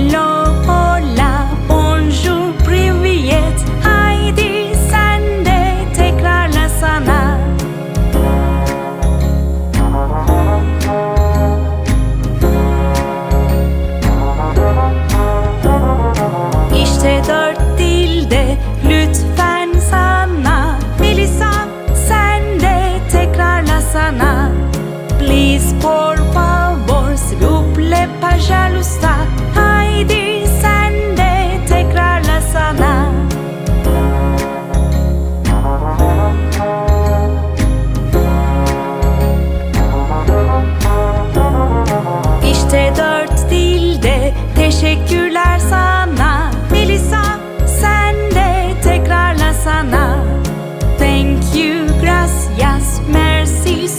Hello, hola, bonjour, privyet. Haydi sen de tekrarlasana İşte dört dilde lütfen sana. Melisa sen de tekrarlasana Please por favor s'il vous plaît pas jalousta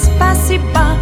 espaço e pá